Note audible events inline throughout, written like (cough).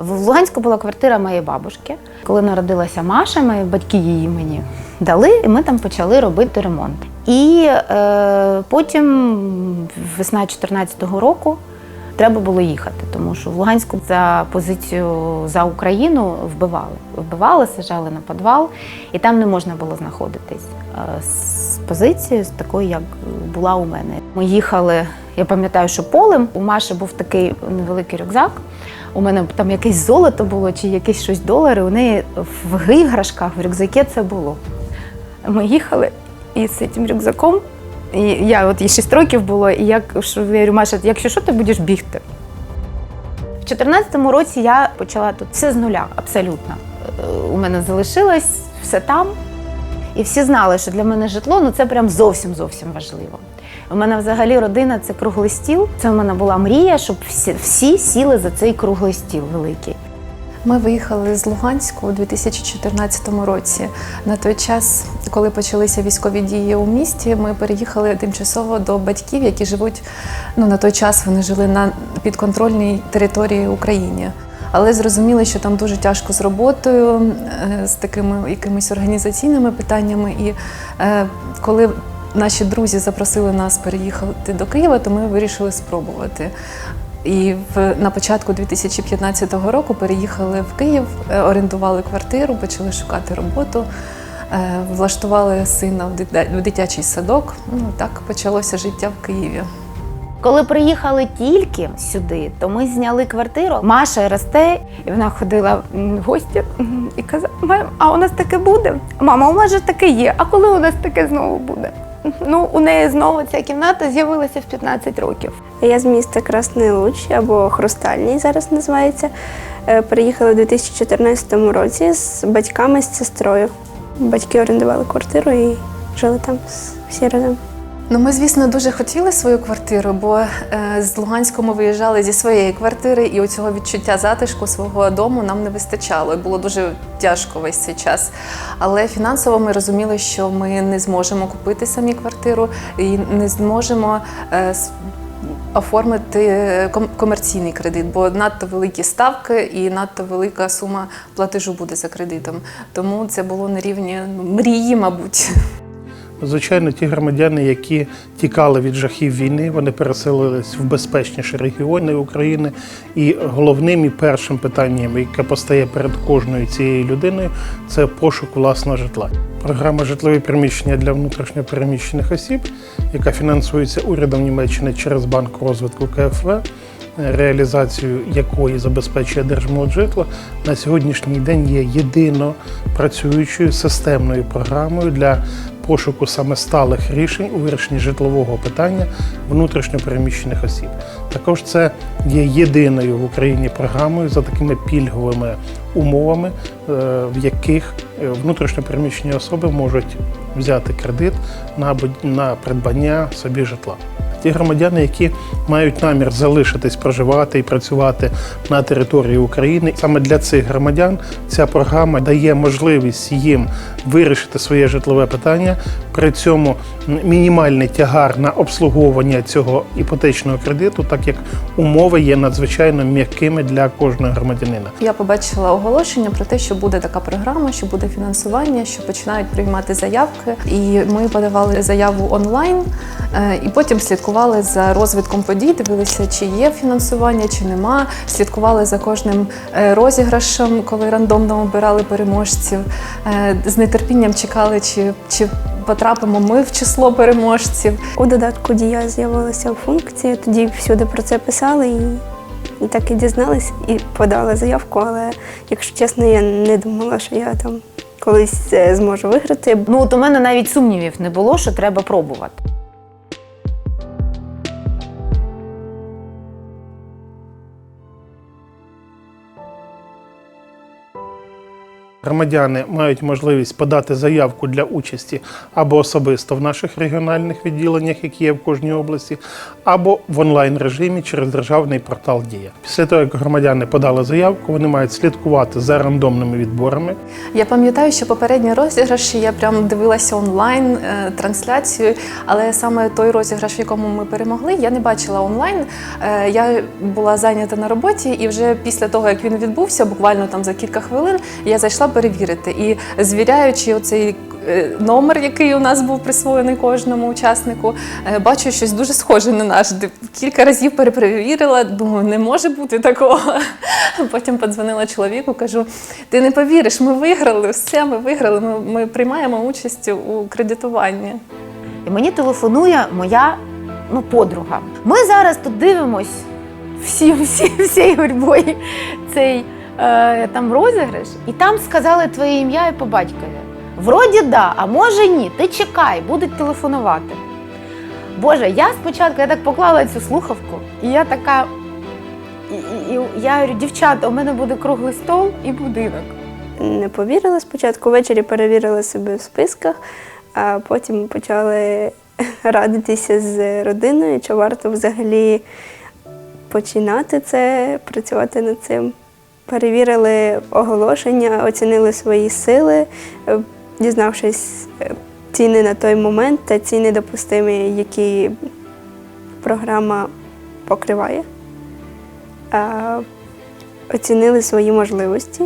В Луганську була квартира моєї бабушки. Коли народилася Маша, мої батьки її мені дали, і ми там почали робити ремонт. І е, потім, весна 2014 року, треба було їхати, тому що в Луганську за позицію за Україну вбивали. Вбивали, сажали на підвал, і там не можна було знаходитись е, з позиції, з такої, як була у мене. Ми їхали, я пам'ятаю, що полем у Маші був такий невеликий рюкзак. У мене там якесь золото було чи якесь щось долари. У неї в іграшках в рюкзакі це було. Ми їхали і з цим рюкзаком. І я от їй 6 років було, і я говорю, Маша, якщо що, ти будеш бігти. В 2014 році я почала тут все з нуля, абсолютно. Е, У мене залишилось все там. І всі знали, що для мене житло ну це прям зовсім зовсім важливо. У мене взагалі родина це круглий стіл. Це у мене була мрія, щоб всі, всі сіли за цей круглий стіл великий. Ми виїхали з Луганську у 2014 році. На той час, коли почалися військові дії у місті, ми переїхали тимчасово до батьків, які живуть. Ну на той час вони жили на підконтрольній території України. Але зрозуміли, що там дуже тяжко з роботою, е, з такими якимись організаційними питаннями. І е, коли наші друзі запросили нас переїхати до Києва, то ми вирішили спробувати. І в, на початку 2015 року переїхали в Київ, е, орендували квартиру, почали шукати роботу, е, влаштували сина в дитя- в дитячий садок. Ну так почалося життя в Києві. Коли приїхали тільки сюди, то ми зняли квартиру. Маша росте, і вона ходила в гості і казала: «Мам, а у нас таке буде? Мама, у нас же таке є. А коли у нас таке знову буде? Ну, у неї знову ця кімната з'явилася в 15 років. Я з міста Красний Луч або Хрустальний зараз називається. Приїхала Переїхала у 2014 році з батьками з сестрою. Батьки орендували квартиру і жили там всі разом. Ну, ми, звісно, дуже хотіли свою квартиру, бо е, з Луганську ми виїжджали зі своєї квартири, і оцього відчуття затишку свого дому нам не вистачало. Було дуже тяжко весь цей час. Але фінансово ми розуміли, що ми не зможемо купити самі квартиру і не зможемо. е, Оформити е, комерційний кредит, бо надто великі ставки і надто велика сума платежу буде за кредитом. Тому це було на рівні мрії, мабуть. Звичайно, ті громадяни, які тікали від жахів війни, вони переселились в безпечніші регіони України. І головним і першим питанням, яке постає перед кожною цією людиною, це пошук власного житла. Програма житлові приміщення для внутрішньо переміщених осіб, яка фінансується урядом Німеччини через банк розвитку КФВ. Реалізацію якої забезпечує Держмолоджитло, на сьогоднішній день є єдино працюючою системною програмою для пошуку саме сталих рішень у вирішенні житлового питання внутрішньопереміщених осіб. Також це є єдиною в Україні програмою за такими пільговими умовами, е, в яких е, внутрішньопереміщені особи можуть взяти кредит на придбання собі житла. Ті громадяни, які мають намір залишитись, проживати і працювати на території України, саме для цих громадян ця програма дає можливість їм вирішити своє житлове питання. При цьому мінімальний тягар на обслуговування цього іпотечного кредиту, так як умови є надзвичайно м'якими для кожного громадянина. Я побачила оголошення про те, що буде така програма, що буде фінансування, що починають приймати заявки. І ми подавали заяву онлайн, е, і потім слідкували за розвитком подій, дивилися, чи є фінансування, чи нема. Слідкували за кожним е, розіграшем, коли рандомно обирали переможців. Е, З нетерпінням чекали, чи, чи потрапимо ми в число переможців. У додатку Дія з'явилася функція, тоді всюди про це писали і, і так і дізналась, і подала заявку, але якщо чесно, я не думала, що я там колись е, зможу виграти. Ну от у мене навіть сумнівів не було, що треба пробувати. Громадяни мають можливість подати заявку для участі або особисто в наших регіональних відділеннях, які є в кожній області, або в онлайн режимі через державний портал Дія. Після того, як громадяни подали заявку, вони мають слідкувати за рандомними відборами. Я пам'ятаю, що попередні розіграші я прям дивилася онлайн е, трансляцію, але саме той розіграш, в якому ми перемогли, я не бачила онлайн. Е, я була зайнята на роботі, і вже після того, як він відбувся, буквально там за кілька хвилин, я зайшла перевірити. І звіряючи оцей е, номер, який у нас був присвоєний кожному учаснику, е, бачу щось дуже схоже на наш. Кілька разів перепровірила, думаю, не може бути такого. (laughs) Потім подзвонила чоловіку, кажу: ти не повіриш, ми виграли, все, ми виграли. Ми, ми приймаємо участь у кредитуванні. І мені телефонує моя ну, подруга. Ми зараз тут дивимось всі, всі, всією гурьбою цей е, там розіграш, і там сказали твоє ім'я і по батькові. Вроді да, а може ні. Ти чекай, будуть телефонувати. Боже, я спочатку я так поклала цю слухавку, і я така. І, і, і я говорю, дівчата, у мене буде круглий стол і будинок. Не повірили спочатку, ввечері перевірили себе в списках, а потім почали (laughs) радитися з родиною, чи варто взагалі починати це, працювати над цим. Перевірили оголошення, оцінили свої сили, е, дізнавшись е, ціни на той момент та ціни допустимі, які програма покриває. Оцінили свої можливості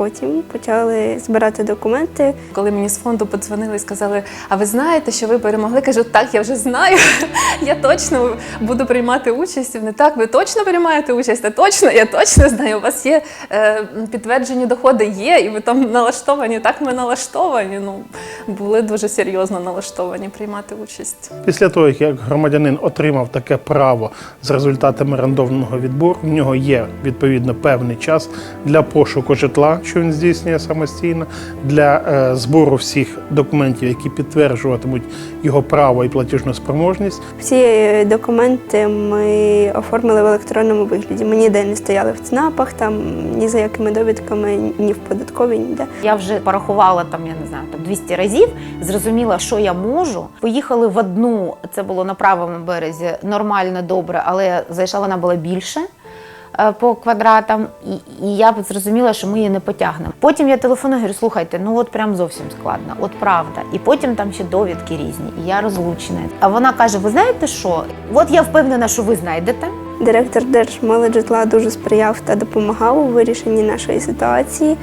потім почали збирати документи. Коли мені з фонду подзвонили і сказали, а ви знаєте, що ви перемогли? Кажу, так, я вже знаю. (laughs) Я точно буду приймати участь. Вони так, ви точно приймаєте участь? Та точно, я точно знаю. У вас є е, підтверджені доходи, є, і ви там налаштовані. Так, ми налаштовані. Ну були дуже серйозно налаштовані приймати участь. Після того, як громадянин отримав таке право з результатами рандомного відбору, в нього є відповідно певний час для пошуку житла, що він здійснює самостійно, для е, збору всіх документів, які підтверджуватимуть його право і платіжну спроможність. Всі е, документи ми оформили в електронному вигляді. Ми ніде не стояли в ЦНАПах, там ні за якими довідками, ні в податковій, ніде. Я вже порахувала там, я не знаю, там 200 разів, зрозуміла, що я можу. Поїхали в одну, це було на правому березі, нормально, добре, але зайшла вона була більше. Е, По квадратам, і, і я зрозуміла, що ми її не потягнемо. Потім я телефоную, говорю, слухайте, ну от прям зовсім складно, от правда. І потім там ще довідки різні, і я розлучена. А вона каже: Ви знаєте що? От я впевнена, що ви знайдете. Директор Держмолоджитла дуже сприяв та допомагав у вирішенні нашої ситуації.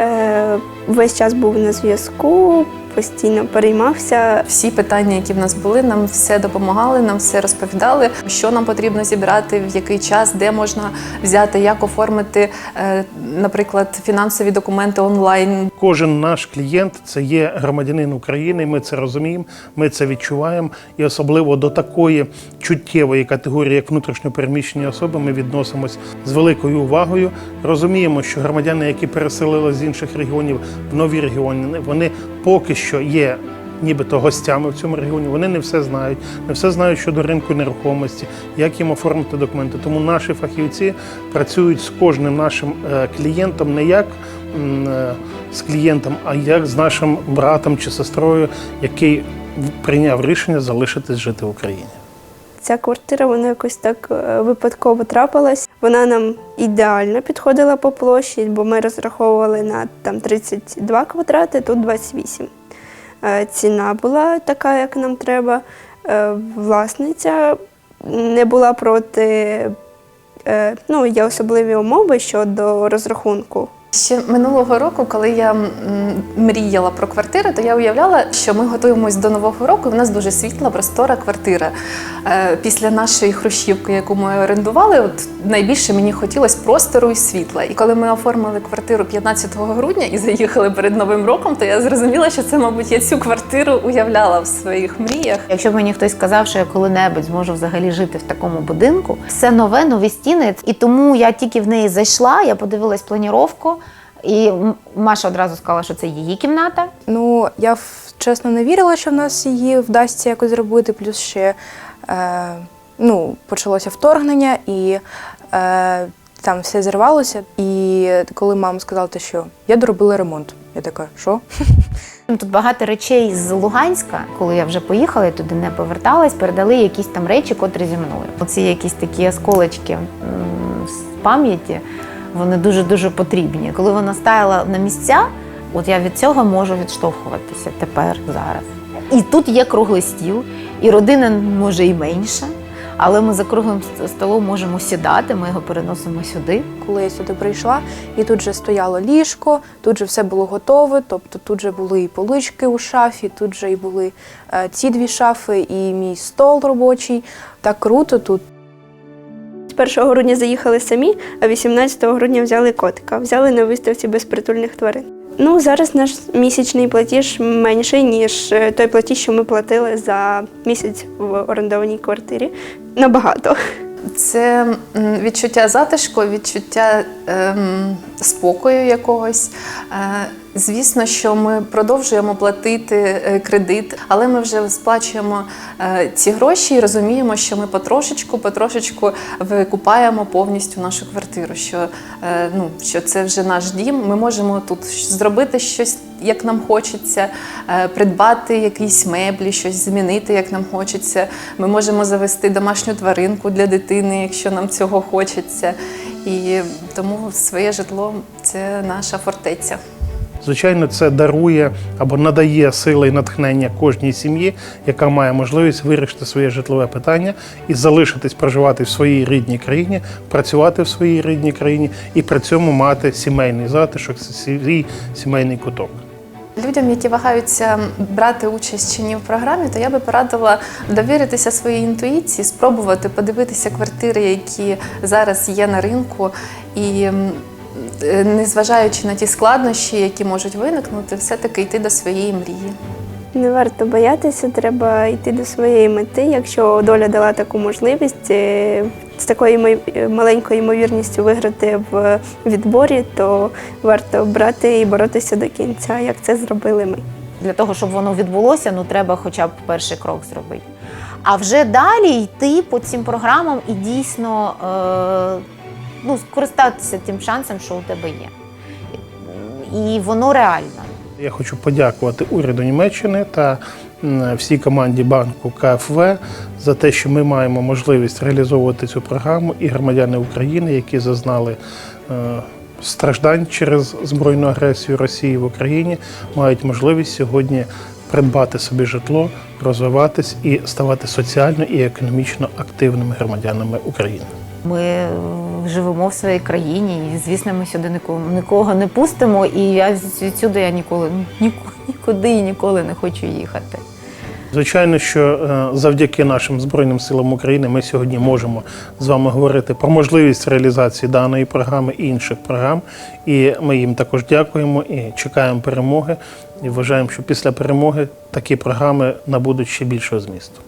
Е, Весь час був на зв'язку, постійно переймався. Всі питання, які в нас були, нам все допомагали, нам все розповідали, що нам потрібно зібрати, в який час, де можна взяти, як оформити, е, наприклад, фінансові документи онлайн. Кожен наш клієнт це є громадянин України. Ми це розуміємо, ми це відчуваємо. І особливо до такої чуттєвої категорії, як внутрішньопереміщені особи, ми відносимось з великою увагою. Розуміємо, що громадяни, які переселили з інших регіонів в нові регіони, вони поки що є. Нібито гостями в цьому регіоні вони не все знають, не все знають щодо ринку нерухомості, як їм оформити документи. Тому наші фахівці працюють з кожним нашим е, клієнтом не як е, з клієнтом, а як з нашим братом чи сестрою, який прийняв рішення залишитись жити в Україні. Ця квартира вона якось так е, випадково трапилась. Вона нам ідеально підходила по площі, бо ми розраховували на там 32 квадрати, тут 28. Е, Ціна була така, як нам треба. Е, Власниця не була проти. е, Ну, є особливі умови щодо розрахунку. Ще минулого року, коли я мріяла про квартиру, то я уявляла, що ми готуємось до нового року. і В нас дуже світла, простора квартира. Е, Після нашої хрущівки, яку ми орендували, от найбільше мені хотілося простору і світла. І коли ми оформили квартиру 15 грудня і заїхали перед новим роком, то я зрозуміла, що це, мабуть, я цю квартиру уявляла в своїх мріях. Якщо б мені хтось сказав, що я коли-небудь зможу взагалі жити в такому будинку, все нове, нові стіни. І тому я тільки в неї зайшла, я подивилась планіровку, і Маша одразу сказала, що це її кімната. Ну, я чесно не вірила, що в нас її вдасться якось зробити. Плюс ще ну, почалося вторгнення, і е, там все зірвалося. І коли мама сказала, що я доробила ремонт, я така, що? Ну, Тут багато речей з Луганська, коли я вже поїхала і туди не поверталась, передали якісь там речі, котрі зі мною. Оці якісь такі осколочки з пам'яті, вони дуже-дуже потрібні. Коли вона стаяла на місця, от я від цього можу відштовхуватися тепер, зараз. І тут є круглий стіл, і родина може і менша, але ми за круглим столом можемо сідати, ми його переносимо сюди. Коли я сюди прийшла, і тут же стояло ліжко, тут же все було готове. Тобто тут же були і полички у шафі, тут же і були е, ці дві шафи, і мій стол робочий. Так круто тут. 1 грудня заїхали самі, а 18 грудня взяли котика. Взяли на виставці безпритульних тварин. Ну, зараз наш місячний платіж менший, ніж е, той платіж, що ми платили за місяць в орендованій квартирі. Набагато. Це відчуття затишку, відчуття ем, спокою якогось. Е, звісно, що ми продовжуємо платити е, кредит, але ми вже сплачуємо е, ці гроші і розуміємо, що ми потрошечку, потрошечку викупаємо повністю нашу квартиру. Що, е, ну, що це вже наш дім. Ми можемо тут зробити щось. Як нам хочеться е, придбати якісь меблі, щось змінити, як нам хочеться. Ми можемо завести домашню тваринку для дитини, якщо нам цього хочеться. І тому своє житло це наша фортеця. Звичайно, це дарує або надає сили і натхнення кожній сім'ї, яка має можливість вирішити своє житлове питання і залишитись проживати в своїй рідній країні, працювати в своїй рідній країні і при цьому мати сімейний затишок, свій сімейний куток. Людям, які вагаються брати участь чи ні в програмі, то я би порадила довіритися своїй інтуїції, спробувати подивитися квартири, які зараз є на ринку, і незважаючи на ті складнощі, які можуть виникнути, все-таки йти до своєї мрії. Не варто боятися, треба йти до своєї мети. Якщо доля дала таку можливість е, з такою маленькою ймовірністю виграти в відборі, то варто брати і боротися до кінця, як це зробили ми. Для того, щоб воно відбулося, ну треба хоча б перший крок зробити. А вже далі йти по цим програмам і дійсно е, ну, скористатися тим шансом, що у тебе є. І воно реально. Я хочу подякувати уряду Німеччини та всій команді банку КФВ за те, що ми маємо можливість реалізовувати цю програму, і громадяни України, які зазнали е, страждань через збройну агресію Росії в Україні, мають можливість сьогодні придбати собі житло, розвиватись і ставати соціально і економічно активними громадянами України. Ми живемо в своїй країні, і звісно, ми сюди нікого, нікого не пустимо. І я відсюди я ніколи ніку- нікуди і ніколи не хочу їхати. Звичайно, що е, завдяки нашим Збройним силам України ми сьогодні можемо з вами говорити про можливість реалізації даної програми і інших програм. І ми їм також дякуємо і чекаємо перемоги. І вважаємо, що після перемоги такі програми набудуть ще більшого змісту.